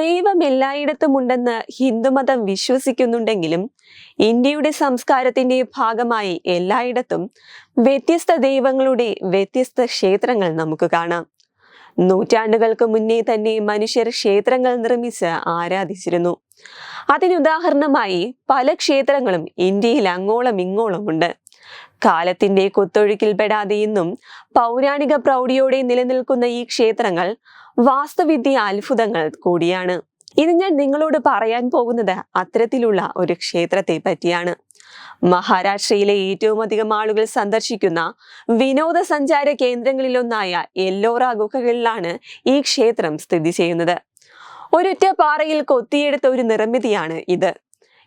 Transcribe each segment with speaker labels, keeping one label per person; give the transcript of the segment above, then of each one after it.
Speaker 1: ദൈവം എല്ലായിടത്തുമുണ്ടെന്ന് ഹിന്ദുമതം വിശ്വസിക്കുന്നുണ്ടെങ്കിലും ഇന്ത്യയുടെ സംസ്കാരത്തിന്റെ ഭാഗമായി എല്ലായിടത്തും വ്യത്യസ്ത ദൈവങ്ങളുടെ വ്യത്യസ്ത ക്ഷേത്രങ്ങൾ നമുക്ക് കാണാം. നൂറ്റാണ്ടുകൾക്ക് മുന്നേ തന്നെ മനുഷ്യർ ക്ഷേത്രങ്ങൾ നിർമ്മിച്ച് ആരാധിച്ചിരുന്നു. അതിനുദാഹരണമായി പല ക്ഷേത്രങ്ങളും ഇന്ത്യയിൽ അങ്ങോളം ഇങ്ങോളമുണ്ട് കാലത്തിന്റെ കുത്തൊഴുക്കിൽപ്പെടാതെ ഇന്നും പൗരാണിക പ്രൗഢിയോടെ നിലനിൽക്കുന്ന ഈ ക്ഷേത്രങ്ങൾ വാസ്തുവിദ്യ അത്ഭുതങ്ങൾ കൂടിയാണ്. ഇത് ഞാൻ നിങ്ങളോട് പറയാൻ പോകുന്നത് അത്തരത്തിലുള്ള ഒരു ക്ഷേത്രത്തെ പറ്റിയാണ്. മഹാരാഷ്ട്രയിലെ ഏറ്റവും അധികം ആളുകൾ സന്ദർശിക്കുന്ന വിനോദസഞ്ചാര കേന്ദ്രങ്ങളിലൊന്നായ എല്ലോറ ഗുഹകളിലാണ് ഈ ക്ഷേത്രം സ്ഥിതി ചെയ്യുന്നത്. ഒരൊറ്റ പാറയിൽ കൊത്തിയെടുത്ത ഒരു നിർമ്മിതിയാണ് ഇത്.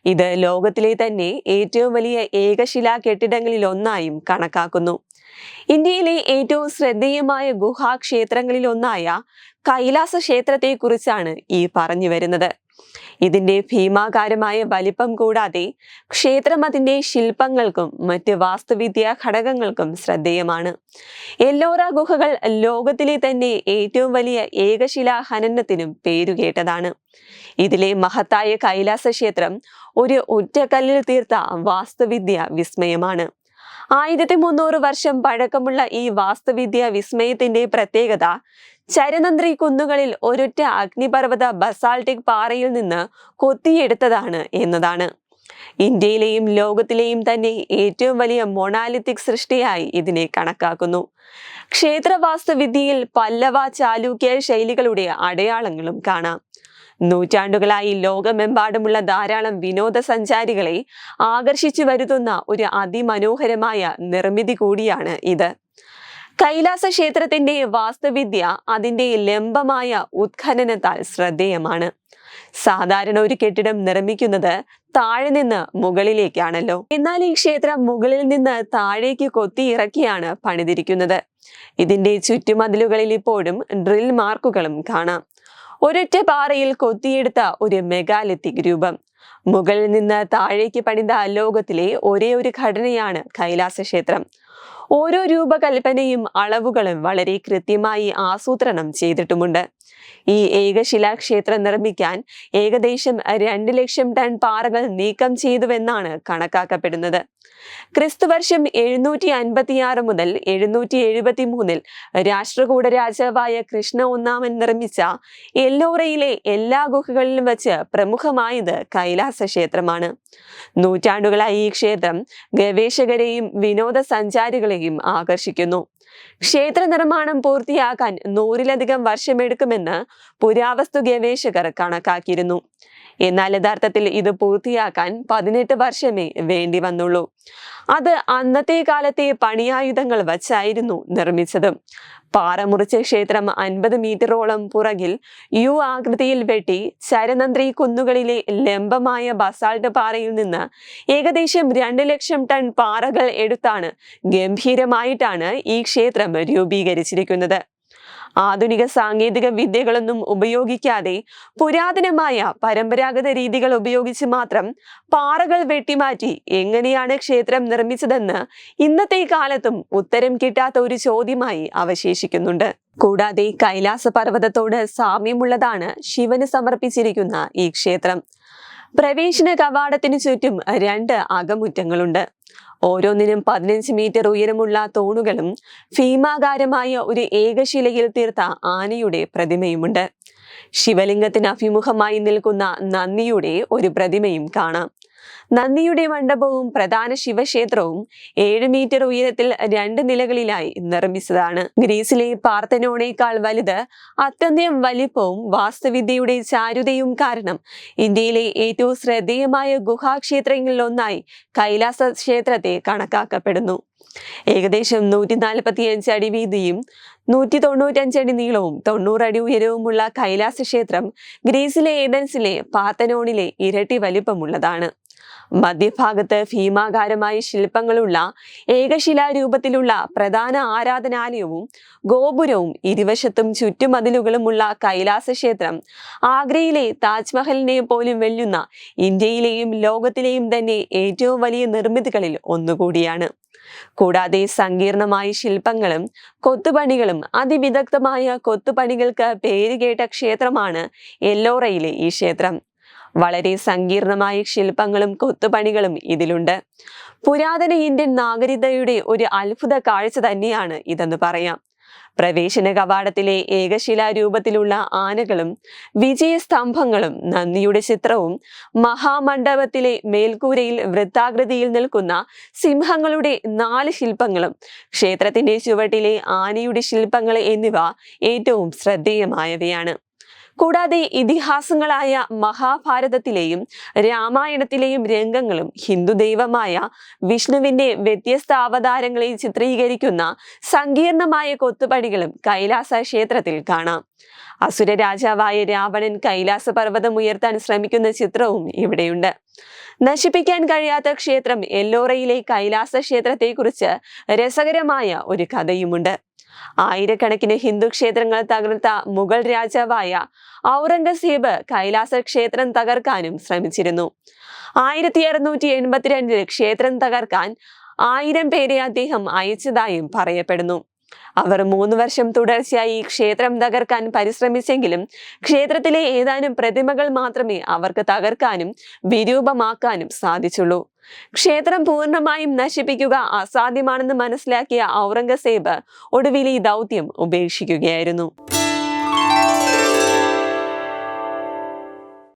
Speaker 1: ഇത് ലോകത്തിലെ തന്നെ ഏറ്റവും വലിയ ഏകശിലാ കെട്ടിടങ്ങളിൽ ഒന്നായും കണക്കാക്കുന്നു. ഇന്ത്യയിലെ ഏറ്റവും ശ്രദ്ധേയമായ ഗുഹാക്ഷേത്രങ്ങളിൽ ഒന്നായ കൈലാസ ക്ഷേത്രത്തെക്കുറിച്ചാണ് ഈ പറഞ്ഞു വരുന്നത്. ഇതിന്റെ ഭീമാകാരമായ വലിപ്പം കൂടാതെ ക്ഷേത്രം അതിന്റെ ശില്പങ്ങൾക്കും മറ്റ് വാസ്തുവിദ്യാ ഘടകങ്ങൾക്കും ശ്രദ്ധേയമാണ്. എല്ലോറ ഗുഹകൾ ലോകത്തിലെ തന്നെ ഏറ്റവും വലിയ ഏകശിലാ ഹനനത്തിനും പേരുകേട്ടതാണ്. ഇതിലെ മഹത്തായ കൈലാസ ക്ഷേത്രം ഒരു ഒറ്റക്കല്ലിൽ തീർത്ത വാസ്തുവിദ്യ വിസ്മയമാണ്. ആയിരത്തി മുന്നൂറ് വർഷം പഴക്കമുള്ള ഈ വാസ്തുവിദ്യ വിസ്മയത്തിന്റെ പ്രത്യേകത ചരനന്ത്രി കുന്നുകളിൽ ഒരൊറ്റ അഗ്നിപർവത ബസാൾട്ടിക് പാറയിൽ നിന്ന് കൊത്തിയെടുത്തതാണ് എന്നതാണ്. ഇന്ത്യയിലെയും ലോകത്തിലെയും തന്നെ ഏറ്റവും വലിയ മൊണാലിത്തിക് സൃഷ്ടിയായി ഇതിനെ കണക്കാക്കുന്നു. ക്ഷേത്രവാസ്തുവിദ്യയിൽ പല്ലവ ചാലൂക്യ ശൈലികളുടെ അടയാളങ്ങളും കാണാം. നൂറ്റാണ്ടുകളായി ലോകമെമ്പാടുമുള്ള ധാരാളം വിനോദസഞ്ചാരികളെ ആകർഷിച്ചു വരുത്തുന്ന ഒരു അതിമനോഹരമായ നിർമ്മിതി കൂടിയാണ് ഇത്. കൈലാസ ക്ഷേത്രത്തിന്റെ വാസ്തുവിദ്യ അതിന്റെ ലംബമായ ഉത്ഖനനത്താൽ ശ്രദ്ധേയമാണ്. സാധാരണ ഒരു കെട്ടിടം നിർമ്മിക്കുന്നത് താഴെ നിന്ന് മുകളിലേക്കാണല്ലോ. എന്നാൽ ഈ ക്ഷേത്രം മുകളിൽ നിന്ന് താഴേക്ക് കൊത്തി ഇറക്കിയാണ് പണിതിരിക്കുന്നത്. ഇതിന്റെ ചുറ്റുമതിലുകളിൽ ഇപ്പോഴും ഡ്രിൽ മാർക്കുകളും കാണാം. ഒരൊറ്റ പാറയിൽ കൊത്തിയെടുത്ത ഒരു മെഗാലിത്തിക് രൂപം. മുകളിൽ നിന്ന് താഴേക്ക് പണിത ലോകത്തിലെ ഒരേ ഒരു ഘടനയാണ് കൈലാസ ക്ഷേത്രം ഓരോ രൂപകൽപ്പനയും അളവുകളും വളരെ കൃത്യമായി ആസൂത്രണം ചെയ്തിട്ടുമുണ്ട്. ഈ ഏകശിലാക്ഷേത്രം നിർമ്മിക്കാൻ ഏകദേശം രണ്ട് ലക്ഷം ടൺ പാറകൾ നീക്കം ചെയ്തുവെന്നാണ് കണക്കാക്കപ്പെടുന്നത്. ക്രിസ്തുവർഷം എഴുന്നൂറ്റി അൻപത്തിയാറ് മുതൽ എഴുന്നൂറ്റി എഴുപത്തി മൂന്നിൽ രാഷ്ട്രകൂട രാജാവായ കൃഷ്ണ ഒന്നാമൻ നിർമ്മിച്ച എല്ലോറയിലെ എല്ലാ ഗുഹകളിലും വച്ച് പ്രമുഖമായത് കൈലാസ ക്ഷേത്രമാണ് നൂറ്റാണ്ടുകളായി ഈ ക്ഷേത്രം ഗവേഷകരെയും വിനോദസഞ്ചാരികളെയും ആകർഷിക്കുന്നു. ക്ഷേത്ര നിർമ്മാണം പൂർത്തിയാക്കാൻ നൂറിലധികം വർഷമെടുക്കുമെന്ന് പുരാവസ്തു ഗവേഷകർ കണക്കാക്കിയിരുന്നു. എന്നാൽ യഥാർത്ഥത്തിൽ ഇത് പൂർത്തിയാക്കാൻ പതിനെട്ട് വർഷമേ വേണ്ടി വന്നുള്ളൂ. അത് അന്നത്തെ കാലത്തെ പണിയായുധങ്ങൾ വച്ചായിരുന്നു നിർമ്മിച്ചത്. പാറമുറിച്ച ക്ഷേത്രം അൻപത് മീറ്ററോളം പുറകിൽ യു ആകൃതിയിൽ വെട്ടി ചരനന്ത്രി കുന്നുകളിലെ ലംബമായ ബസാൾട്ട് പാറയിൽ നിന്ന് ഏകദേശം രണ്ട് ലക്ഷം ടൺ പാറകൾ എടുത്താണ് ഗംഭീരമായിട്ടാണ് ഈ ക്ഷേത്രം രൂപീകരിച്ചിരിക്കുന്നത്. ആധുനിക സാങ്കേതിക വിദ്യകളൊന്നും ഉപയോഗിക്കാതെ പുരാതനമായ പരമ്പരാഗത രീതികൾ ഉപയോഗിച്ച് മാത്രം പാറകൾ വെട്ടിമാറ്റി എങ്ങനെയാണ് ക്ഷേത്രം നിർമ്മിച്ചതെന്ന് ഇന്നത്തെ കാലത്തും ഉത്തരം കിട്ടാത്ത ഒരു ചോദ്യമായി അവശേഷിക്കുന്നുണ്ട്. കൂടാതെ കൈലാസ പർവതത്തോട് സാമ്യമുള്ളതാണ് ശിവന് സമർപ്പിച്ചിരിക്കുന്ന ഈ ക്ഷേത്രം. പ്രവേശന കവാടത്തിന് ചുറ്റും രണ്ട് അകമുറ്റങ്ങളുണ്ട്. ഓരോന്നിനും പതിനഞ്ച് മീറ്റർ ഉയരമുള്ള തൂണുകളും ഭീമാകാരമായ ഒരു ഏകശിലയിൽ തീർത്ത ആനയുടെ പ്രതിമയുമുണ്ട്. ശിവലിംഗത്തിന് അഭിമുഖമായി നിൽക്കുന്ന നന്ദിയുടെ ഒരു പ്രതിമയും കാണാം. നന്ദിയുടെ മണ്ഡപവും പ്രധാന ശിവക്ഷേത്രവും ഏഴ് മീറ്റർ ഉയരത്തിൽ രണ്ട് നിലകളിലായി നിർമ്മിച്ചതാണ്. ഗ്രീസിലെ പാർത്തനോണേക്കാൾ വലുത് അത്യന്തം വലിപ്പവും വാസ്തുവിദ്യയുടെ ചാരുതയും കാരണം ഇന്ത്യയിലെ ഏറ്റവും ശ്രദ്ധേയമായ ഗുഹാക്ഷേത്രങ്ങളിലൊന്നായി കൈലാസ ക്ഷേത്രത്തെ കണക്കാക്കപ്പെടുന്നു. ഏകദേശം നൂറ്റി നാൽപ്പത്തി അഞ്ച് അടി വീതിയും നൂറ്റി തൊണ്ണൂറ്റഞ്ച് അടി നീളവും തൊണ്ണൂറ് അടി ഉയരവുമുള്ള കൈലാസ ക്ഷേത്രം ഗ്രീസിലെ ഏതൻസിലെ പാത്തനോണിലെ ഇരട്ടി വലിപ്പമുള്ളതാണ്. മധ്യഭാഗത്ത് ഭീമാകാരമായ ശില്പങ്ങളുള്ള ഏകശിലാരൂപത്തിലുള്ള പ്രധാന ആരാധനാലയവും ഗോപുരവും ഇരുവശത്തും ചുറ്റുമതിലുകളുമുള്ള കൈലാസ ക്ഷേത്രം ആഗ്രയിലെ താജ്മഹലിനെ പോലും വെല്ലുന്ന ഇന്ത്യയിലെയും ലോകത്തിലെയും തന്നെ ഏറ്റവും വലിയ നിർമ്മിതികളിൽ ഒന്നുകൂടിയാണ്. കൂടാതെ സങ്കീർണമായ ശില്പങ്ങളും കൊത്തുപണികളും അതിവിദഗ്ധമായ കൊത്തുപണികൾക്ക് പേരുകേട്ട ക്ഷേത്രമാണ് എല്ലോറയിലെ ഈ ക്ഷേത്രം. വളരെ സങ്കീർണമായ ശില്പങ്ങളും കൊത്തുപണികളും ഇതിലുണ്ട്. പുരാതന ഇന്ത്യൻ നാഗരികതയുടെ ഒരു അത്ഭുത കാഴ്ച തന്നെയാണ് ഇതെന്ന് പറയാം. പ്രവേശന കവാടത്തിലെ ഏകശിലാരൂപത്തിലുള്ള ആനകളും വിജയസ്തംഭങ്ങളും നന്ദിയുടെ ചിത്രവും മഹാമണ്ഡപത്തിലെ മേൽക്കൂരയിൽ വൃത്താകൃതിയിൽ നിൽക്കുന്ന സിംഹങ്ങളുടെ നാല് ശില്പങ്ങളും ക്ഷേത്രത്തിന്റെ ചുവട്ടിലെ ആനയുടെ ശില്പങ്ങൾ എന്നിവ ഏറ്റവും ശ്രദ്ധേയമായവയാണ്. കൂടാതെ ഇതിഹാസങ്ങളായ മഹാഭാരതത്തിലെയും രാമായണത്തിലെയും രംഗങ്ങളും ഹിന്ദു ദൈവമായ വിഷ്ണുവിന്റെ വ്യത്യസ്ത അവതാരങ്ങളെ ചിത്രീകരിക്കുന്ന സങ്കീർണമായ കൊത്തുപണികളും കൈലാസ ക്ഷേത്രത്തിൽ കാണാം. അസുര രാജാവായ രാവണൻ കൈലാസ പർവതം ഉയർത്താൻ ശ്രമിക്കുന്ന ചിത്രവും ഇവിടെയുണ്ട്. നശിപ്പിക്കാൻ കഴിയാത്ത ക്ഷേത്രം എല്ലോറയിലെ കൈലാസ ക്ഷേത്രത്തെക്കുറിച്ച് രസകരമായ ഒരു കഥയുമുണ്ട്. ആയിരക്കണക്കിന് ഹിന്ദു ക്ഷേത്രങ്ങൾ തകർത്ത മുഗൾ രാജാവായ ഔറംഗസീബ് കൈലാസ ക്ഷേത്രം തകർക്കാനും ശ്രമിച്ചിരുന്നു. ആയിരത്തി അറുന്നൂറ്റി എൺപത്തിരണ്ടിൽ ക്ഷേത്രം തകർക്കാൻ ആയിരം പേരെ അദ്ദേഹം അയച്ചതായും പറയപ്പെടുന്നു. അവർ മൂന്ന് വർഷം തുടർച്ചയായി ക്ഷേത്രം തകർക്കാൻ പരിശ്രമിച്ചെങ്കിലും ക്ഷേത്രത്തിലെ ഏതാനും പ്രതിമകൾ മാത്രമേ അവർക്ക് തകർക്കാനും വിരൂപമാക്കാനും സാധിച്ചുള്ളൂ. ക്ഷേത്രം പൂർണമായും നശിപ്പിക്കുക അസാധ്യമാണെന്ന് മനസ്സിലാക്കിയ ഔറംഗസേബ് ഒടുവിൽ ഈ ദൗത്യം ഉപേക്ഷിക്കുകയായിരുന്നു.